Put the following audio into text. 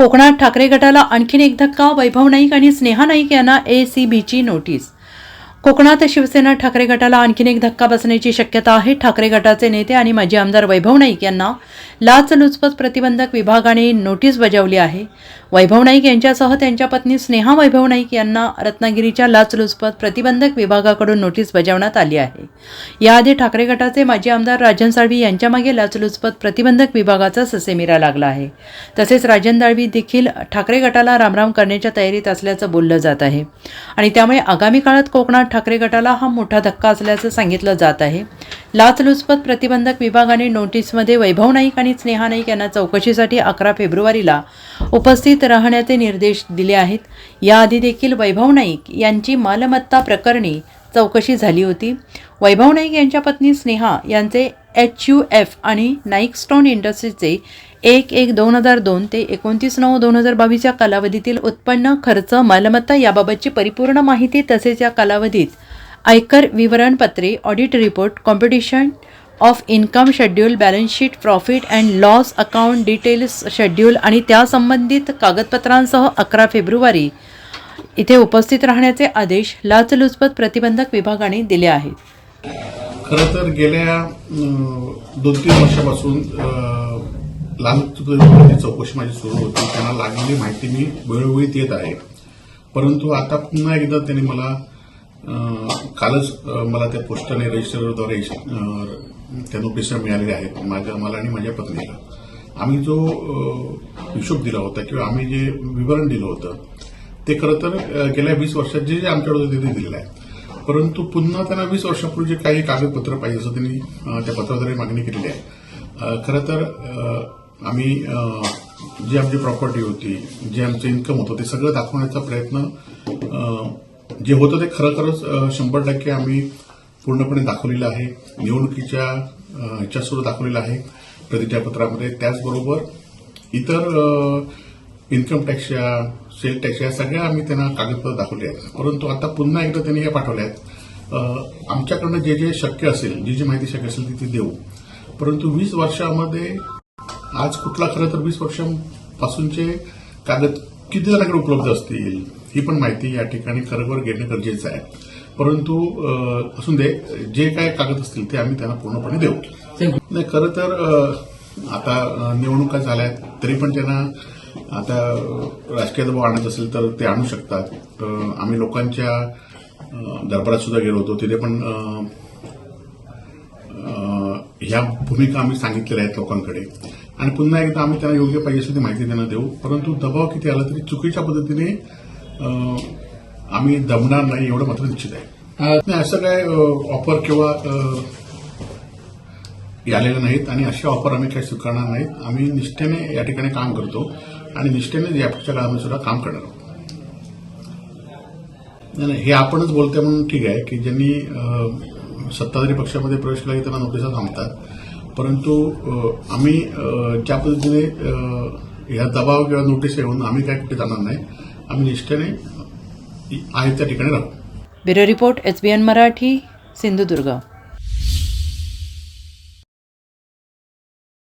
कोकणात ठाकरे गटाला आणखीन एक धक्का वैभव नाईक आणि स्नेहा नाईक यांना ए सी बीची नोटीस? कोकणात शिवसेना ठाकरे गटाला आणखीन एक धक्का बसण्याची शक्यता आहे. ठाकरे गटाचे नेते आणि माजी आमदार वैभव नाईक यांना लाचलुचपत प्रतिबंधक विभागाने नोटीस बजावली आहे. वैभव नाईक यांच्यासह त्यांच्या पत्नी स्नेहा वैभव नाईक यांना रत्नागिरीच्या लाचलुचपत प्रतिबंधक विभागाकडून नोटीस बजावण्यात आली आहे. याआधी ठाकरे गटाचे माजी आमदार राजन साळवी यांच्यामागे लाचलुचपत प्रतिबंधक विभागाचा ससेमिरा लागला आहे. तसेच राजन दाळवी देखील ठाकरे गटाला रामराम करण्याच्या तयारीत असल्याचं बोललं जात आहे. आणि त्यामुळे आगामी काळात कोकणात ठाकरे गटाला हा मोठा धक्का असल्याचं सांगितलं जात आहे. लाचलुचपत प्रतिबंधक विभागाने नोटीसमध्ये वैभव नाईक आणि स्नेहा नाईक यांना चौकशीसाठी अकरा फेब्रुवारीला उपस्थित राहण्याचे निर्देश दिले आहेत. याआधी देखील वैभव नाईक यांची मालमत्ता प्रकरणी चौकशी झाली होती. वैभव नाईक यांच्या पत्नी स्नेहा यांचे एच यू एफ आणि नाईक स्टोन इंडस्ट्रीजचे एक एक दोन हजार दोन ते एकोणतीस नऊ दोन हजार बावीस या कालावधीतील उत्पन्न खर्च मालमत्ता याबाबतची परिपूर्ण माहिती तसेच या कालावधीत आयकर विवरणपत्रे audit report computation of income schedule balance sheet profit and loss account details schedule आणि त्यासंबंधित कागदपत्रांसह अकरा फेब्रुवारी. इथे उपस्थित राहण्याचे आदेश लाचलुचपत प्रतिबंधक विभागाने दिले आहेत. खरं तर गेल्या दोन तीन वर्षापासून अं, चौकशी माझी सुरू होती. त्यांना लागलेली माहिती मी वेळोवेळी देत आहे. परंतु आता पुन्हा एकदा त्यांनी मला कालच मला त्या पोस्टाने रजिस्टरद्वारे त्या नोटिसा मिळालेल्या आहेत माझ्या मला आणि माझ्या पत्नीला. आम्ही जो हिशोब दिला होता किंवा आम्ही जे विवरण दिलं होतं ते खरं तर गेल्या वीस वर्षात जे जे आमच्याकडे तिथे ते दिलेलं आहे. परंतु पुन्हा त्यांना वीस वर्षापूर्वी जे काही कागदपत्र पाहिजे असं त्यांनी त्या पत्राद्वारे मागणी केलेली आहे. खरं तर आम्ही जी आमची प्रॉपर्टी होती जे आमचं इन्कम होतं ते सगळं दाखवण्याचा प्रयत्न जे होतं ते खरं खरंच शंभर टक्के आम्ही पूर्णपणे दाखवलेलं आहे. निवडणुकीच्या ह्याच्यासुद्धा दाखवलेलं आहे. प्रतिज्ञापत्रामध्ये त्याचबरोबर इतर इन्कम टॅक्सच्या सेल टॅक्स या सगळ्या आम्ही त्यांना कागदपत्र दाखवले आहेत. परंतु आता पुन्हा एकदा त्यांनी हे पाठवले आहेत. आमच्याकडनं जे जे शक्य असेल जी जी माहिती शक्य असेल ती ती देऊ. परंतु वीस वर्षामध्ये आज कुठला खरं तर वीस वर्षांपासूनचे कागद किती जणांकडे उपलब्ध असतील? ही पण माहिती या ठिकाणी खरोखर घेणं गरजेचं आहे. परंतु असून दे जे काय कागद असतील ते आम्ही त्यांना पूर्णपणे देऊ. नाही खरं तर आता निवडणुका झाल्या आहेत तरी पण त्यांना आता राजकीय दबाव आणायचा असेल तर ते आणू शकतात. आम्ही लोकांच्या दरबारात सुद्धा गेलो होतो तिथे पण ह्या भूमिका आम्ही सांगितलेल्या आहेत लोकांकडे. आणि पुन्हा एकदा आम्ही त्यांना योग्य पाहिजे असेल ती माहिती त्यांना देऊ. परंतु दबाव किती आला तरी चुकीच्या पद्धतीने आम्ही दमणार नाही एवढं मात्र निश्चित आहे. असं काय ऑफर किंवा अं, आलेलं नाहीत आणि अशा ऑफर आम्ही काही स्वीकारणार नाहीत. आम्ही निष्ठेने या ठिकाणी काम करतो आणि निष्ठेने यापुढच्या काळामध्ये सुद्धा काम करणार आहोत. नाही नाही हे आपणच बोलतोय म्हणून ठीक आहे की ज्यांनी सत्ताधारी पक्षामध्ये प्रवेश केला की त्यांना नोटिसा थांबतात. परंतु आम्ही ज्या पद्धतीने ह्या दबाव किंवा नोटीस येऊन आम्ही काय कुठे जाणार नाही. आम्ही निष्ठेने आहे त्या ठिकाणी राहू bureau report S B N Marathi Sindhudurg.